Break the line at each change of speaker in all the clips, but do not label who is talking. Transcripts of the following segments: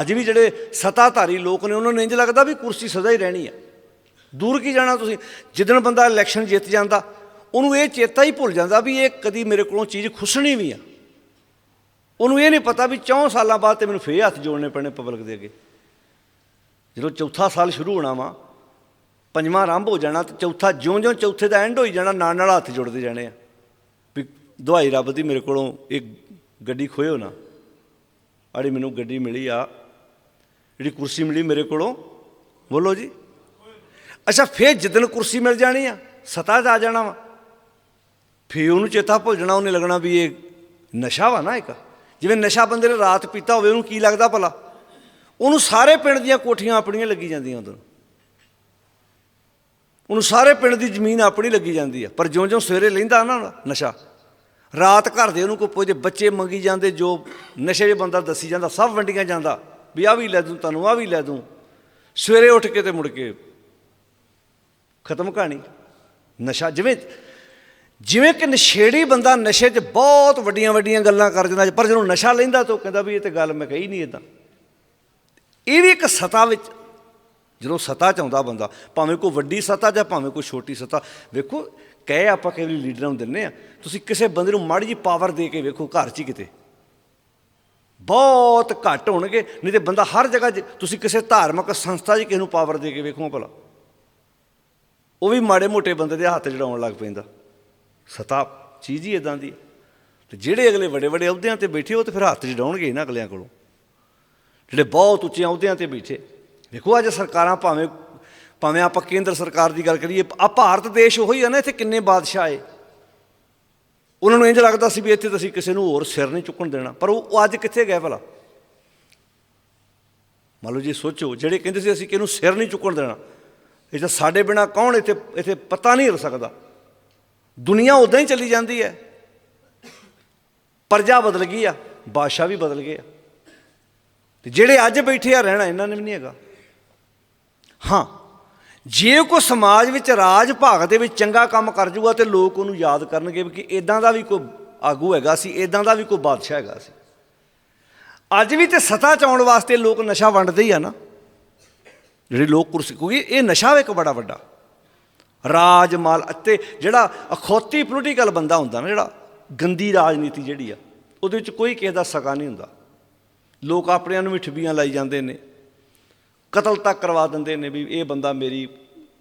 ਅੱਜ ਵੀ ਜਿਹੜੇ ਸਤਾਧਾਰੀ ਲੋਕ ਨੇ, ਉਹਨਾਂ ਨੂੰ ਇੰਜ ਲੱਗਦਾ ਵੀ ਕੁਰਸੀ ਸਦਾ ਹੀ ਰਹਿਣੀ ਆ ਦੂਰ ਕੀ ਜਾਣਾ ਤੁਸੀਂ? ਜਿੱਦਣ ਬੰਦਾ ਇਲੈਕਸ਼ਨ ਜਿੱਤ ਜਾਂਦਾ, ਉਹਨੂੰ ਇਹ ਚੇਤਾ ਹੀ ਭੁੱਲ ਜਾਂਦਾ ਵੀ ਇਹ ਕਦੀ ਮੇਰੇ ਕੋਲੋਂ ਚੀਜ਼ ਖੁੱਸਣੀ ਵੀ ਆ। ਉਹਨੂੰ ਇਹ ਨਹੀਂ ਪਤਾ ਵੀ 4 ਸਾਲਾਂ ਬਾਅਦ ਤੇ ਮੈਨੂੰ ਫੇਰ ਹੱਥ ਜੋੜਨੇ ਪੈਣੇ ਪਬਲਿਕ ਦੇ ਅੱਗੇ। ਜਦੋਂ ਚੌਥਾ ਸਾਲ ਸ਼ੁਰੂ ਹੋਣਾ ਵਾ, ਪੰਜਵਾਂ ਆਰੰਭ ਹੋ ਜਾਣਾ, ਤੇ ਚੌਥਾ ਜਿਉਂ-ਜਿਉਂ ਚੌਥੇ ਦਾ ਐਂਡ ਹੋਈ ਜਾਣਾ, ਨਾਲ ਨਾਲ ਹੱਥ ਜੁੜਦੇ ਜਾਣੇ ਆ। ਵੀ ਦੁਹਾਈ ਰੱਬ ਦੀ ਮੇਰੇ ਕੋਲੋਂ ਇਹ ਗੱਡੀ ਖੋਇਓ ਨਾ। ਅੜੀ ਮੈਨੂੰ ਗੱਡੀ ਮਿਲੀ ਆ ਜਿਹੜੀ ਕੁਰਸੀ ਮਿਲੀ ਮੇਰੇ ਕੋਲੋਂ, ਬੋਲੋ ਜੀ। ਅੱਛਾ, ਫੇਰ ਜਿੱਦਣ ਕੁਰਸੀ ਮਿਲ ਜਾਣੀ ਆ, ਸਤਾ 'ਚ ਆ ਜਾਣਾ ਵਾ। ਫੇਰ ਉਹਨੂੰ ਚੇਤਾ ਭੁੱਲਣਾ, ਉਹਨੇ ਲੱਗਣਾ ਵੀ ਇਹ ਨਸ਼ਾ ਵਾ ਨਾ ਇੱਕ। ਜਿਵੇਂ ਨਸ਼ਾ ਬੰਦੇ ਨੇ ਰਾਤ ਪੀਤਾ ਹੋਵੇ, ਉਹਨੂੰ ਕੀ ਲੱਗਦਾ ਭਲਾ? ਉਹਨੂੰ ਸਾਰੇ ਪਿੰਡ ਦੀਆਂ ਕੋਠੀਆਂ ਆਪਣੀਆਂ ਲੱਗੀ ਜਾਂਦੀਆਂ ਉਦੋਂ ਉਹਨੂੰ ਸਾਰੇ ਪਿੰਡ ਦੀ ਜ਼ਮੀਨ ਆਪਣੀ ਲੱਗੀ ਜਾਂਦੀ ਆ। ਪਰ ਜਿਉਂ-ਜਿਉਂ ਸਵੇਰੇ ਲੈਂਦਾ ਨਾ ਨਸ਼ਾ, ਰਾਤ ਘਰ ਦੇ ਉਹਨੂੰ ਕੋਈ ਪੁੱਛਦੇ ਬੱਚੇ ਮੰਗੀ ਜਾਂਦੇ, ਜੋ ਨਸ਼ੇ 'ਚ ਬੰਦਾ ਦੱਸੀ ਜਾਂਦਾ, ਸਭ ਵੰਡੀਆਂ ਜਾਂਦਾ। ਵੀ ਆ ਵੀ ਲੈ ਦੂੰ, ਤੁਹਾਨੂੰ ਆ ਵੀ ਲੈ ਦੂੰ। ਸਵੇਰੇ ਉੱਠ ਕੇ ਤੇ ਮੁੜ ਕੇ ਖਤਮ ਕਹਾਣੀ। ਨਸ਼ਾ, ਜਿਵੇਂ ਜਿਵੇਂ ਕਿ ਨਸ਼ੇੜੀ ਬੰਦਾ ਨਸ਼ੇ 'ਚ ਬਹੁਤ ਵੱਡੀਆਂ ਵੱਡੀਆਂ ਗੱਲਾਂ ਕਰ ਜਾਂਦਾ, ਪਰ ਜਦੋਂ ਨਸ਼ਾ ਲੈਂਦਾ ਤਾਂ ਉਹ ਕਹਿੰਦਾ ਵੀ ਇਹ ਤੇ ਗੱਲ ਮੈਂ ਕਹੀ ਨਹੀਂ ਇਦਾਂ ਇਹ ਵੀ ਇੱਕ ਸਤਾ ਵਿੱਚ, ਜਦੋਂ ਸਤਾ ਚ ਆਉਂਦਾ ਬੰਦਾ, ਭਾਵੇਂ ਕੋਈ ਵੱਡੀ ਸਤਾ ਜਾਂ ਭਾਵੇਂ ਕੋਈ ਛੋਟੀ ਸਤਾ, ਵੇਖੋ, ਕਹੇ ਆਪਾਂ ਕਈ ਲੀਡਰਾਂ ਨੂੰ ਦਿੰਨੇ ਆ, ਤੁਸੀਂ ਕਿਸੇ ਬੰਦੇ ਨੂੰ ਮਾੜੀ ਜੀ ਪਾਵਰ ਦੇ ਕੇ ਵੇਖੋ ਘਰ 'ਚ ਹੀ ਕਿਤੇ। ਬਹੁਤ ਘੱਟ ਹੋਣਗੇ, ਨਹੀਂ ਤੇ ਬੰਦਾ ਹਰ ਜਗ੍ਹਾ 'ਚ ਤੁਸੀਂ ਕਿਸੇ ਧਾਰਮਿਕ ਸੰਸਥਾ 'ਚ ਕਿਸੇ ਨੂੰ ਪਾਵਰ ਦੇ ਕੇ ਵੇਖੋ ਭਲਾ। ਉਹ ਵੀ ਮਾੜੇ ਮੋਟੇ ਬੰਦੇ ਦੇ ਹੱਥ ਜੜਾਉਣ ਲੱਗ ਪੈਂਦਾ। ਸਤਾ ਚੀਜ਼ ਹੀ ਇਦਾਂ ਦੀ ਹੈ। ਤੇ ਜਿਹੜੇ ਅਗਲੇ ਵੱਡੇ ਵੱਡੇ ਅਹੁਦਿਆਂ ਤੇ ਬੈਠੇ, ਉਹ ਤੇ ਫਿਰ ਹੱਥ ਜੜਾਉਣਗੇ ਇਹਨਾਂ ਅਗਲਿਆਂ ਕੋਲੋਂ। ਜਿਹੜੇ ਬਹੁਤ ਉੱਚੇ ਅਹੁਦਿਆਂ ਤੇ ਬੈਠੇ। ਵੇਖੋ ਅੱਜ ਸਰਕਾਰਾਂ ਭਾਵੇਂ ਭਾਵੇਂ ਆਪਾਂ ਕੇਂਦਰ ਸਰਕਾਰ ਦੀ ਗੱਲ ਕਰੀਏ ਆ ਭਾਰਤ ਦੇਸ਼ ਉਹੀ ਆ ਨਾ, ਇੱਥੇ ਕਿੰਨੇ ਬਾਦਸ਼ਾਹ ਏ ਉਹਨਾਂ ਨੂੰ ਇੰਜ ਲੱਗਦਾ ਸੀ ਵੀ ਇੱਥੇ ਤਾਂ ਅਸੀਂ ਕਿਸੇ ਨੂੰ ਹੋਰ ਸਿਰ ਨਹੀਂ ਚੁੱਕਣ ਦੇਣਾ, ਪਰ ਉਹ ਅੱਜ ਕਿੱਥੇ ਗਏ ਭਲਾ? ਮੰਨ ਲਓ ਜੀ, ਸੋਚੋ, ਜਿਹੜੇ ਕਹਿੰਦੇ ਸੀ ਅਸੀਂ ਕਿਹਨੂੰ ਸਿਰ ਨਹੀਂ ਚੁੱਕਣ ਦੇਣਾ, ਇਹ ਤਾਂ ਸਾਡੇ ਬਿਨਾ ਕੌਣ ਇੱਥੇ ਇੱਥੇ ਪਤਾ ਨਹੀਂ ਹੋ ਸਕਦਾ। ਦੁਨੀਆ ਉਦਾਂ ਹੀ ਚੱਲੀ ਜਾਂਦੀ ਹੈ। ਪਰਜਾ ਬਦਲ ਗਈ ਆ, ਬਾਦਸ਼ਾਹ ਵੀ ਬਦਲ ਗਏ ਆ। ਤੇ ਜਿਹੜੇ ਅੱਜ ਬੈਠੇ ਆ, ਰਹਿਣਾ ਇਹਨਾਂ ਨੇ ਵੀ ਨਹੀਂ ਹੈਗਾ। ਹਾਂ ਜੇ ਕੋਈ ਸਮਾਜ ਵਿੱਚ ਰਾਜ ਭਾਗ ਦੇ ਵਿੱਚ ਚੰਗਾ ਕੰਮ ਕਰ ਜੂਗਾ ਤੇ ਲੋਕ ਉਹਨੂੰ ਯਾਦ ਕਰਨਗੇ ਵੀ ਕਿ ਇਦਾਂ ਦਾ ਵੀ ਕੋਈ ਆਗੂ ਹੈਗਾ ਸੀ ਇਦਾਂ ਦਾ ਵੀ ਕੋਈ ਬਾਦਸ਼ਾਹ ਹੈਗਾ ਸੀ। ਅੱਜ ਵੀ ਤੇ ਸਤਾ ਚ ਆਉਣ ਵਾਸਤੇ ਲੋਕ ਨਸ਼ਾ ਵੰਡਦੇ ਹੀ ਆ ਨਾ। ਜਿਹੜੇ ਲੋਕ ਕੁਰਸੀ, ਕਿਉਂਕਿ ਇਹ ਨਸ਼ਾ ਇੱਕ ਬੜਾ ਵੱਡਾ ਰਾਜ ਮਾਲ ਅਤੇ ਜਿਹੜਾ ਅਖੌਤੀ ਪੋਲੀਟੀਕਲ ਬੰਦਾ ਹੁੰਦਾ ਨਾ, ਜਿਹੜਾ ਗੰਦੀ ਰਾਜਨੀਤੀ ਜਿਹੜੀ ਆ, ਉਹਦੇ ਵਿੱਚ ਕੋਈ ਕਿਸੇ ਦਾ ਸਕਾ ਨਹੀਂ ਹੁੰਦਾ। ਲੋਕ ਆਪਣਿਆਂ ਨੂੰ ਵੀ ਠੱਬੀਆਂ ਲਾਈ ਜਾਂਦੇ ਨੇ। ਕਤਲ ਤੱਕ ਕਰਵਾ ਦਿੰਦੇ ਨੇ ਵੀ ਇਹ ਬੰਦਾ ਮੇਰੀ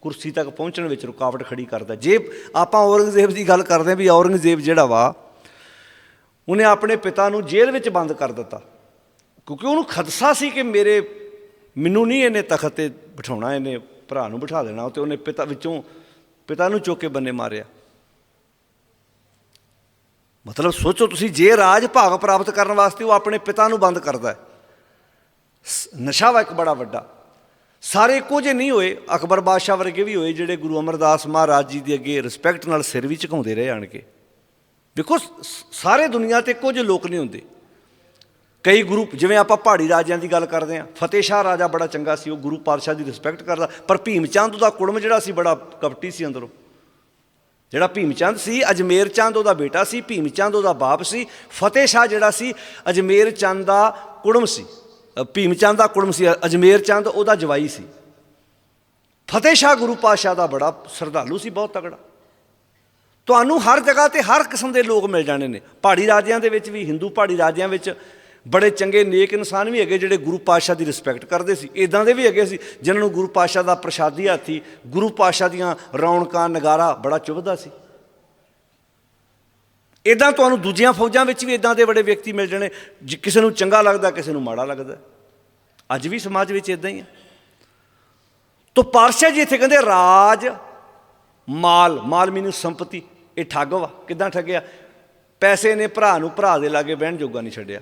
ਕੁਰਸੀ ਤੱਕ ਪਹੁੰਚਣ ਵਿੱਚ ਰੁਕਾਵਟ ਖੜੀ ਕਰਦਾ। ਜੇ ਆਪਾਂ ਔਰੰਗਜ਼ੇਬ ਦੀ ਗੱਲ ਕਰਦੇ ਹਾਂ ਵੀ ਔਰੰਗਜ਼ੇਬ ਜਿਹੜਾ ਵਾ, ਉਹਨੇ ਆਪਣੇ ਪਿਤਾ ਨੂੰ ਜੇਲ੍ਹ ਵਿੱਚ ਬੰਦ ਕਰ ਦਿੱਤਾ। ਕਿਉਂਕਿ ਉਹਨੂੰ ਖਦਸ਼ਾ ਸੀ ਕਿ ਮੇਰੇ ਮੈਨੂੰ ਨਹੀਂ ਇਹਨੇ ਤਖਤ ਤੇ ਬਿਠਾਉਣਾ, ਇਹਨੇ ਭਰਾ ਨੂੰ ਬਿਠਾ ਦੇਣਾ ਤੇ ਉਹਨੇ ਪਿਤਾ ਵਿੱਚੋਂ ਪਿਤਾ ਨੂੰ ਚੁੱਕ ਕੇ ਬੰਨੇ ਮਾਰਿਆ। ਮਤਲਬ ਸੋਚੋ ਤੁਸੀਂ, ਜੇ ਰਾਜ ਭਾਗ ਪ੍ਰਾਪਤ ਕਰਨ ਵਾਸਤੇ ਉਹ ਆਪਣੇ ਪਿਤਾ ਨੂੰ ਬੰਦ ਕਰਦਾ ਹੈ। ਸ- ਨਸ਼ਾ ਵਾ ਇੱਕ ਬੜਾ ਵੱਡਾ। ਸਾਰੇ ਇੱਕੋ ਜਿਹੇ ਨਹੀਂ ਹੋਏ, ਅਕਬਰ ਬਾਦਸ਼ਾਹ ਵਰਗੇ ਵੀ ਹੋਏ ਜਿਹੜੇ ਗੁਰੂ ਅਮਰਦਾਸ ਮਹਾਰਾਜ ਜੀ ਦੇ ਅੱਗੇ ਰਿਸਪੈਕਟ ਨਾਲ ਸਿਰ ਵੀ ਝੁਕਾਉਂਦੇ ਰਹੇ ਆਣ ਕੇ ਦੇਖੋ, ਸ- ਸਾਰੇ ਦੁਨੀਆ ਤੇ ਇੱਕੋ ਜਿਹੇ ਲੋਕ ਨਹੀਂ ਹੁੰਦੇ। ਕਈ ਗੁਰੂ, ਜਿਵੇਂ ਆਪਾਂ ਪਹਾੜੀ ਰਾਜਿਆਂ ਦੀ ਗੱਲ ਕਰਦੇ ਹਾਂ, ਫਤਿਹ ਸ਼ਾਹ ਰਾਜਾ ਬੜਾ ਚੰਗਾ ਸੀ, ਉਹ ਗੁਰੂ ਪਾਤਸ਼ਾਹ ਦੀ ਰਿਸਪੈਕਟ ਕਰਦਾ, ਪਰ ਭੀਮ ਚੰਦ ਦਾ ਕੁੜਮ ਜਿਹੜਾ ਸੀ ਬੜਾ ਕਪਟੀ ਸੀ ਅੰਦਰੋਂ। ਜਿਹੜਾ ਭੀਮ ਚੰਦ ਸੀ, ਅਜਮੇਰ ਚੰਦ ਉਹਦਾ ਬੇਟਾ ਸੀ ਭੀਮ ਚੰਦ ਉਹਦਾ ਬਾਪ ਸੀ, ਫਤਿਹ ਸ਼ਾਹ ਜਿਹੜਾ ਸੀ, ਅਜਮੇਰ ਚੰਦ ਦਾ ਕੁੜਮ ਸੀ। ਭੀਮ ਚੰਦ ਦਾ ਕੁੜਮ ਸੀ, ਅਜਮੇਰ ਚੰਦ, ਉਹਦਾ ਜਵਾਈ ਸੀ। ਫਤਿਹ ਸ਼ਾਹ ਗੁਰੂ ਪਾਤਸ਼ਾਹ ਦਾ ਬੜਾ ਸ਼ਰਧਾਲੂ ਸੀ, ਬਹੁਤ ਤਗੜਾ ਤੁਹਾਨੂੰ ਹਰ ਜਗ੍ਹਾ ਤੇ ਹਰ ਕਿਸਮ ਦੇ ਲੋਕ ਮਿਲ ਜਾਣੇ ਨੇ। ਪਹਾੜੀ ਰਾਜਿਆਂ ਦੇ ਵਿੱਚ ਵੀ, ਹਿੰਦੂ ਪਹਾੜੀ ਰਾਜਿਆਂ ਵਿੱਚ ਬੜੇ ਚੰਗੇ, ਨੇਕ ਇਨਸਾਨ ਵੀ ਹੈਗੇ ਜਿਹੜੇ ਗੁਰੂ ਪਾਤਸ਼ਾਹ ਦੀ ਰਿਸਪੈਕਟ ਕਰਦੇ ਸੀ। ਇਦਾਂ ਦੇ ਵੀ ਹੈਗੇ ਸੀ, ਜਿਨ੍ਹਾਂ ਨੂੰ ਗੁਰੂ ਪਾਤਸ਼ਾਹ ਦਾ ਪ੍ਰਸ਼ਾਦੀ ਹੱਥੀ, ਗੁਰੂ ਪਾਤਸ਼ਾਹ ਦੀਆਂ ਰੌਣਕਾਂ, ਨਗਾਰਾ ਬੜਾ ਚੁਭਦਾ ਸੀ। ਇਦਾਂ ਤੁਹਾਨੂੰ ਦੂਜੀਆਂ ਫੌਜਾਂ ਵਿੱਚ ਵੀ ਇਦਾਂ ਦੇ ਬੜੇ ਵਿਅਕਤੀ ਮਿਲ ਜਾਣੇ, ਜਿ- ਕਿਸੇ ਨੂੰ ਚੰਗਾ ਲੱਗਦਾ, ਕਿਸੇ ਨੂੰ ਮਾੜਾ ਲੱਗਦਾ। ਅੱਜ ਵੀ ਸਮਾਜ ਵਿੱਚ ਇਦਾਂ ਹੀ ਹੈ ਤੋ ਪਾਤਸ਼ਾਹ ਜੀ ਇੱਥੇ ਕਹਿੰਦੇ, ਰਾਜ, ਮਾਲ ਮਾਲ ਮੀਨੂ ਸੰਪਤੀ, ਇਹ ਠੱਗ ਵਾ। ਕਿਦਾਂ ਠੱਗਿਆ? ਪੈਸੇ ਨੇ ਭਰਾ ਨੂੰ ਭਰਾ ਦੇ ਲਾਗੇ ਬਹਿਣ ਜੋਗਾ ਨਹੀਂ ਛੱਡਿਆ।